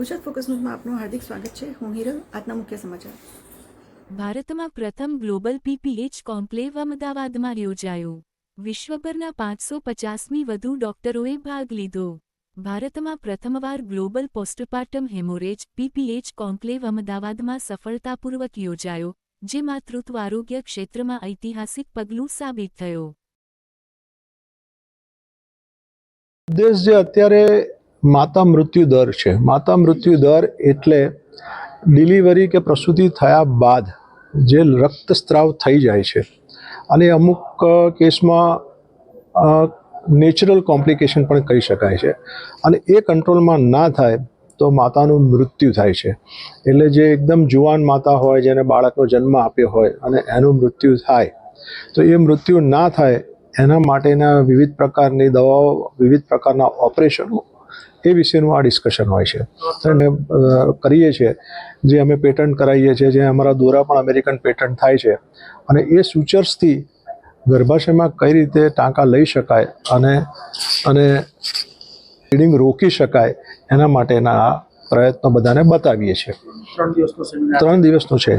Gujarat focus ન્યૂઝમાં આપનું હાર્દિક સ્વાગત છે. હું હિરલ આજના મુખ્ય સમાચાર. ભારતમાં પ્રથમ ગ્લોબલ પીપીએચ કોમ્પ્લેવ અમદાવાદમાં યોજાયો. વિશ્વભરના પાંચસો પચાસમી વધુ ડોક્ટરોએ ભાગ લીધો. ભારતમાં પ્રથમવાર ગ્લોબલ પોસ્ટપાર્ટમ હેમોરેજ પીપીએચ કોમ્પ્લેવ અમદાવાદમાં સફળતાપૂર્વક યોજાયો જે માતૃત્વ આરોગ્ય ક્ષેત્રમાં ઐતિહાસિક પગલું સાબિત થયો. દેશ જે અત્યારે માતા મૃત્યુ દર છે. માતા મૃત્યુ દર એટલે ડિલિવરી કે પ્રસૂતિ થયા બાદ જે રક્તસ્રાવ થઈ જાય છે. અને અમુક કેસમાં નેચરલ કોમ્પ્લિકેશન પણ કહી શકાય છે. અને એ કંટ્રોલમાં ના થાય તો માતાનું મૃત્યુ થાય છે. એટલે જે એકદમ જુવાન માતા હોય, જેને બાળકનો જન્મ આપ્યો હોય અને એનું મૃત્યુ થાય, તો એ મૃત્યુ ના થાય, એના માટેના વિવિધ પ્રકારની દવાઓ, વિવિધ પ્રકારના ઓપરેશનો એ વિશેનું આ ડિસ્કશન હોય છે. અને કરીએ છીએ. જે અમે પેટન્ટ કરાવીએ છીએ જે અમારા દોરા પણ અમેરિકન પેટન્ટ થાય છે. અને એ ફ્યુચર્સથી ગર્ભાશયમાં કઈ રીતે ટાંકા લઈ શકાય અને અને બ્લીડિંગ રોકી શકાય એના માટેના આ પ્રયત્નો બધાને બતાવીએ છીએ. ત્રણ દિવસનો છે.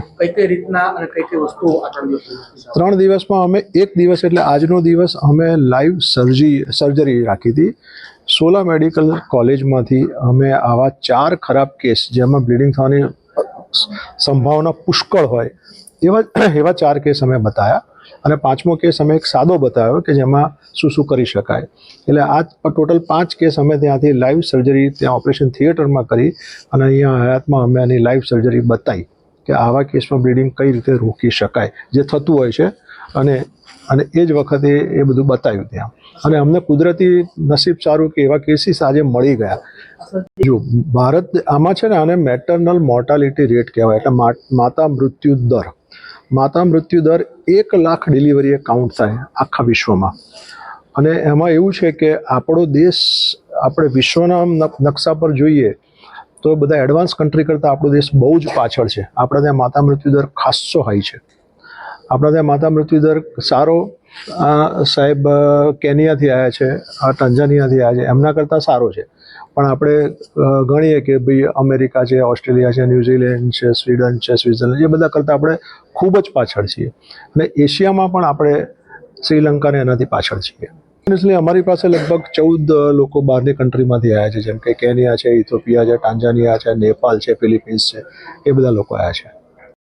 ત્રણ દિવસમાં અમે એક દિવસ એટલે આજનો દિવસ અમે લાઈવ સર્જી સર્જરી રાખી હતી. સોલા મેડિકલ કોલેજમાંથી અમે આવા ચાર ખરાબ કેસ જેમાં બ્લીડિંગ થવાની સંભાવના પુષ્કળ હોય, એવા એવા ચાર કેસ અમે બતાવ્યા અને પાંચમો કેસ અમે એક સાદો બતાવ્યો કે જેમાં શું શું કરી શકાય. એટલે આ ટોટલ પાંચ કેસ અમે ત્યાંથી લાઈવ સર્જરી, ત્યાં ઓપરેશન થિયેટરમાં કરી અને અહીંયા હયાતમાં અમે આની લાઈવ સર્જરી બતાવી કે આવા કેસમાં બ્લીડિંગ કઈ રીતે રોકી શકાય, જે થતું હોય છે. અને અને એ જ વખતે એ બધું બતાવ્યું ત્યાં. અને અમને કુદરતી નસીબ સારું કે એવા કેસીસ આજે મળી ગયા. જો ભારત આમાં છે ને આને મેટર્નલ મોર્ટાલિટી રેટ કહેવાય, એટલે માતા મૃત્યુ દર. માતા મૃત્યુ દર એક લાખ ડિલિવરીએ કાઉન્ટ થાય આખા વિશ્વમાં. અને એમાં એવું છે કે આપણો દેશ, આપણે વિશ્વના નકશા પર જોઈએ તો બધા એડવાન્સ કન્ટ્રી કરતાં આપણો દેશ બહુ જ પાછળ છે. આપણા ત્યાં માતા મૃત્યુ દર ખાસ્સો હાઈ છે. આપણા ત્યાં માતા મૃત્યુ દર સારો સાહેબ કેનિયાથી આવ્યા છે આ ટંજાનિયાથી આવ્યા છે, એમના કરતાં સારો છે. પણ આપણે ગણીએ કે ભાઈ અમેરિકા છે, ઓસ્ટ્રેલિયા છે, ન્યૂઝીલેન્ડ છે, સ્વીડન છે, સ્વિટ્ઝરલેન્ડ, એ બધા કરતાં આપણે ખૂબ જ પાછળ છીએ. અને એશિયામાં પણ આપણે શ્રીલંકાને એનાથી પાછળ છીએ. એટલે અમારી પાસે લગભગ ચૌદ લોકો બહારની કન્ટ્રીમાંથી આવ્યા છે, જેમ કે કેનિયા છે, ઇથોપિયા છે ટાંઝાનિયા છે, નેપાલ છે, ફિલિપિન્સ છે, એ બધા લોકો આવ્યા છે.